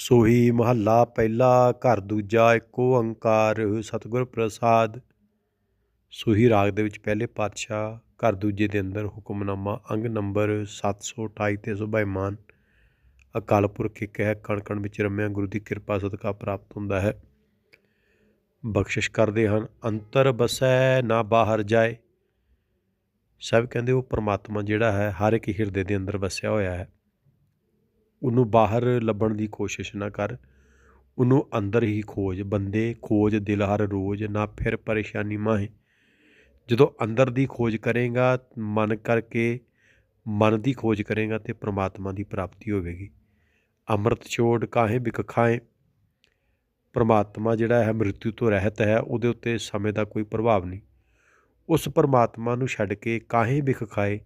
ਸੋਹੀ ਮਹੱਲਾ ਪਹਿਲਾ, ਘਰ ਦੂਜਾ ਏਕੋ ਓੰਕਾਰ ਸਤਿਗੁਰ ਪ੍ਰਸਾਦ। ਸੋਹੀ ਰਾਗ ਦੇ ਵਿੱਚ ਪਹਿਲੇ ਪਾਤਸ਼ਾਹ, ਘਰ ਦੂਜੇ ਦੇ ਅੰਦਰ ਹੁਕਮਨਾਮਾ, ਅੰਗ ਨੰਬਰ 728 ਤੇ ਸੁਭਾਈਮਾਨ ਅਕਾਲ ਪੁਰਖ ਇੱਕ ਹੈ ਕਣ ਕਣ ਵਿੱਚ ਰਮਿਆ, ਗੁਰੂ ਦੀ ਕਿਰਪਾ ਸਦਕਾ ਪ੍ਰਾਪਤ ਹੁੰਦਾ ਹੈ। ਬਖਸ਼ਿਸ਼ ਕਰਦੇ ਹਨ, ਅੰਤਰ ਬਸੈ ਨਾ ਬਾਹਰ ਜਾਏ। ਸਭ ਕਹਿੰਦੇ ਉਹ ਪਰਮਾਤਮਾ ਜਿਹੜਾ ਹੈ, ਹਰ ਇੱਕ ਹਿਰਦੇ ਦੇ ਅੰਦਰ ਵਸਿਆ ਹੋਇਆ ਹੈ। ਉਹਨੂੰ ਬਾਹਰ ਲੱਭਣ ਦੀ ਕੋਸ਼ਿਸ਼ ਨਾ ਕਰ। ਉਹਨੂੰ ਅੰਦਰ ਹੀ ਖੋਜ। ਬੰਦੇ ਖੋਜ ਦਿਲ ਹਰ ਰੋਜ਼, ਨਾ ਫਿਰ ਪਰੇਸ਼ਾਨੀ ਮਾਹੇ। ਜਦੋਂ ਅੰਦਰ ਦੀ ਖੋਜ ਕਰੇਗਾ, ਮਨ ਕਰਕੇ ਮਨ ਦੀ ਖੋਜ ਕਰੇਗਾ ਤੇ ਪ੍ਰਮਾਤਮਾ ਦੀ ਪ੍ਰਾਪਤੀ ਹੋਵੇਗੀ। ਅੰਮ੍ਰਿਤ ਛੋੜ ਕਾਹੇ ਬਿਕ ਖਾਏ ਪਰਮਾਤਮਾ ਜਿਹੜਾ ਹੈ ਮ੍ਰਿਤੂ ਤੋਂ ਰਹਿਤ ਹੈ, ਉਹਦੇ ਉੱਤੇ ਸਮੇਂ ਦਾ ਕੋਈ ਪ੍ਰਭਾਵ ਨਹੀਂ। ਉਸ ਪਰਮਾਤਮਾ ਨੂੰ ਛੱਡ ਕੇ ਕਾਹੇ ਬਿਖ ਖਾਏ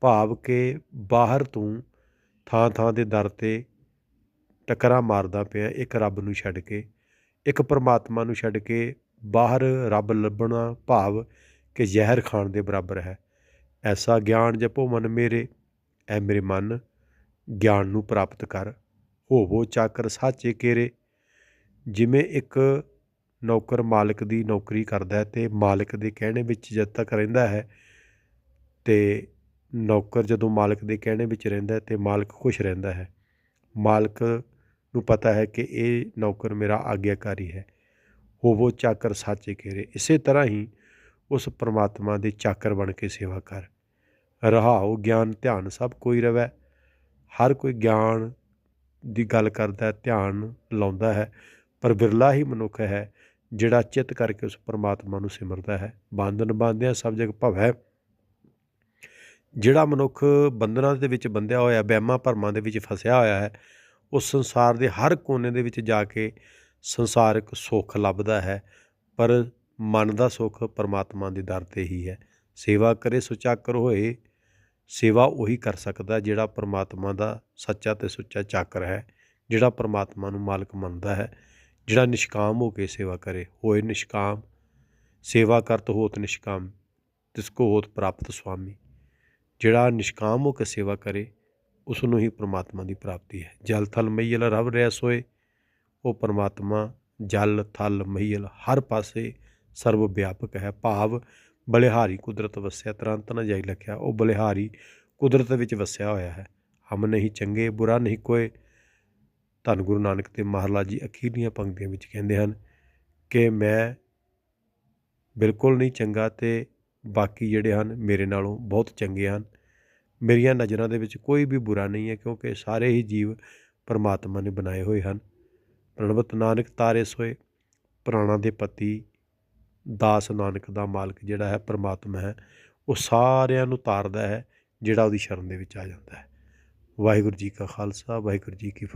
ਭਾਵ ਕਿ ਬਾਹਰ ਤੋਂ ਥਾਂ ਥਾਂ ਦੇ ਦਰ ਤੇ ਟੱਕਰਾਂ ਮਾਰਦਾ ਪਿਆ, ਇੱਕ ਰੱਬ ਨੂੰ ਛੱਡ ਕੇ, ਇੱਕ ਪਰਮਾਤਮਾ ਨੂੰ ਛੱਡ ਕੇ ਬਾਹਰ ਰੱਬ ਲੱਭਣਾ ਭਾਵ ਕਿ ਜ਼ਹਿਰ ਖਾਣ ਦੇ ਬਰਾਬਰ ਹੈ। ਐਸਾ ਗਿਆਨ ਜਪੋ ਮਨ ਮੇਰੇ, ਐ ਮੇਰੇ ਮਨ, ਗਿਆਨ ਨੂੰ ਪ੍ਰਾਪਤ ਕਰ। ਹੋਵੋ ਚਾਕਰ ਸਾਚੇ ਕੇਰੇ। ਜਿਵੇਂ ਇੱਕ ਨੌਕਰ ਮਾਲਕ ਦੀ ਨੌਕਰੀ ਕਰਦਾ ਹੈ ਤੇ ਮਾਲਕ ਦੇ ਕਹਿਣੇ ਵਿੱਚ ਜਦ ਤੱਕ ਰਹਿੰਦਾ ਹੈ ਤੇ ਨੌਕਰ ਜਦੋਂ ਮਾਲਕ ਦੇ ਕਹਿਣੇ ਵਿੱਚ ਰਹਿੰਦਾ ਹੈ ਤੇ ਮਾਲਕ ਖੁਸ਼ ਰਹਿੰਦਾ ਹੈ। ਮਾਲਕ ਨੂੰ ਪਤਾ ਹੈ ਕਿ ਇਹ ਨੌਕਰ ਮੇਰਾ ਆਗਿਆਕਾਰੀ ਹੈ। ਹੋਵੋ ਚਾਕਰ ਸਾਚੇ ਕੇਰੇ ਇਸੇ ਤਰ੍ਹਾਂ ਹੀ ਉਸ ਪਰਮਾਤਮਾ ਦੇ ਚਾਕਰ ਬਣ ਕੇ ਸੇਵਾ ਕਰ। ਰਹਾਓ ਗਿਆਨ, ਧਿਆਨ ਸਭ ਕੋਈ ਰਵੇ। ਹਰ ਕੋਈ ਗਿਆਨ ਦੀ ਗੱਲ ਕਰਦਾ, ਧਿਆਨ ਲਾਉਂਦਾ ਹੈ। ਪਰ ਬਿਰਲਾ ਹੀ ਮਨੁੱਖ ਹੈ ਜਿਹੜਾ ਚਿੱਤ ਕਰਕੇ ਉਸ ਪਰਮਾਤਮਾ ਨੂੰ ਸਿਮਰਦਾ ਹੈ। ਬੰਧਨ ਬੰਦਿਆਂ ਸਭ ਜਗ ਭਵੈ। ਜਿਹੜਾ ਮਨੁੱਖ ਬੰਧਨਾਂ ਦੇ ਵਿੱਚ ਬੰਧਿਆ ਹੋਇਆ, ਵਹਿਮਾਂ ਭਰਮਾਂ ਦੇ ਵਿੱਚ ਫਸਿਆ ਹੋਇਆ ਹੈ, ਉਹ ਸੰਸਾਰ ਦੇ ਹਰ ਕੋਨੇ ਦੇ ਵਿੱਚ ਜਾ ਕੇ ਸੰਸਾਰਿਕ ਸੁੱਖ ਲੱਭਦਾ ਹੈ, ਪਰ ਮਨ ਦਾ ਸੁੱਖ ਪਰਮਾਤਮਾ ਦੇ ਦਰ ਤੇ ਹੀ ਹੈ। ਸੇਵਾ ਕਰੇ ਸੁਚਾਕਰ ਹੋਏ ਸੇਵਾ ਉਹੀ ਕਰ ਸਕਦਾ ਜਿਹੜਾ ਪਰਮਾਤਮਾ ਦਾ ਸੱਚਾ ਤੇ ਸੁੱਚਾ ਚਾਕਰ ਹੈ, ਜਿਹੜਾ ਪਰਮਾਤਮਾ ਨੂੰ ਮਾਲਕ ਮੰਨਦਾ ਹੈ, ਜਿਹੜਾ ਨਿਸ਼ਕਾਮ ਹੋ ਕੇ ਸੇਵਾ ਕਰੇ। ਹੋਏ ਨਿਸ਼ਕਾਮ, ਸੇਵਾ ਕਰਤ ਹੋਤ ਨਿਸ਼ਕਾਮ, ਤਿਸ ਕੋ ਹੋਤ ਪ੍ਰਾਪਤ ਸੁਆਮੀ। ਜਿਹੜਾ ਨਿਸ਼ਕਾਮ ਹੋ ਕੇ ਸੇਵਾ ਕਰੇ, ਉਸ ਨੂੰ ਹੀ ਪ੍ਰਮਾਤਮਾ ਦੀ ਪ੍ਰਾਪਤੀ ਹੈ। ਜਲ, ਥਲ ਮਈਲ ਰਵ ਰਿਆ ਸੋਏ ਉਹ ਪ੍ਰਮਾਤਮਾ ਜਲ, ਥਲ ਮਈਲ ਹਰ ਪਾਸੇ ਸਰਵ ਵਿਆਪਕ ਹੈ। ਭਾਵ ਬਲਿਹਾਰੀ ਕੁਦਰਤ ਵਸਿਆ, ਤੁਰੰਤ ਨਾ ਜਾਈ ਲਖਿਆ, ਉਹ ਬਲਿਹਾਰੀ ਕੁਦਰਤ ਵਿੱਚ ਵਸਿਆ ਹੋਇਆ ਹੈ। ਹਮ ਨਹੀਂ ਚੰਗੇ, ਬੁਰਾ ਨਹੀਂ ਕੋਏ। ਧੰਨ ਗੁਰੂ ਨਾਨਕ ਤੇ ਮਹਾਰਾਜ ਜੀ ਅਖੀਰਲੀਆਂ ਪੰਕਤੀਆਂ ਵਿੱਚ ਕਹਿੰਦੇ ਹਨ ਕਿ ਮੈਂ ਬਿਲਕੁਲ ਨਹੀਂ ਚੰਗਾ ਤੇ ਬਾਕੀ ਜਿਹੜੇ ਹਨ, ਮੇਰੇ ਨਾਲੋਂ ਬਹੁਤ ਚੰਗੇ ਹਨ। ਮੇਰੀਆਂ ਨਜ਼ਰਾਂ ਦੇ ਵਿੱਚ ਕੋਈ ਵੀ ਬੁਰਾ ਨਹੀਂ ਹੈ, ਕਿਉਂਕਿ ਸਾਰੇ ਹੀ ਜੀਵ ਪਰਮਾਤਮਾ ਨੇ ਬਣਾਏ ਹੋਏ ਹਨ। ਪ੍ਰਣਵਤ ਨਾਨਕ ਤਾਰੇ ਸੋਏ, ਪ੍ਰਾਣਾ ਦੇ ਪਤੀ ਦਾਸ ਨਾਨਕ ਦਾ ਮਾਲਕ ਜਿਹੜਾ ਹੈ, ਪਰਮਾਤਮਾ ਹੈ, ਉਹ ਸਾਰਿਆਂ ਨੂੰ ਤਾਰਦਾ ਹੈ, ਜਿਹੜਾ ਉਹਦੀ ਸ਼ਰਨ ਦੇ ਵਿੱਚ ਆ ਜਾਂਦਾ ਹੈ। ਵਾਹਿਗੁਰੂ ਜੀ ਕਾ ਖਾਲਸਾ, ਵਾਹਿਗੁਰੂ ਜੀ ਕੀ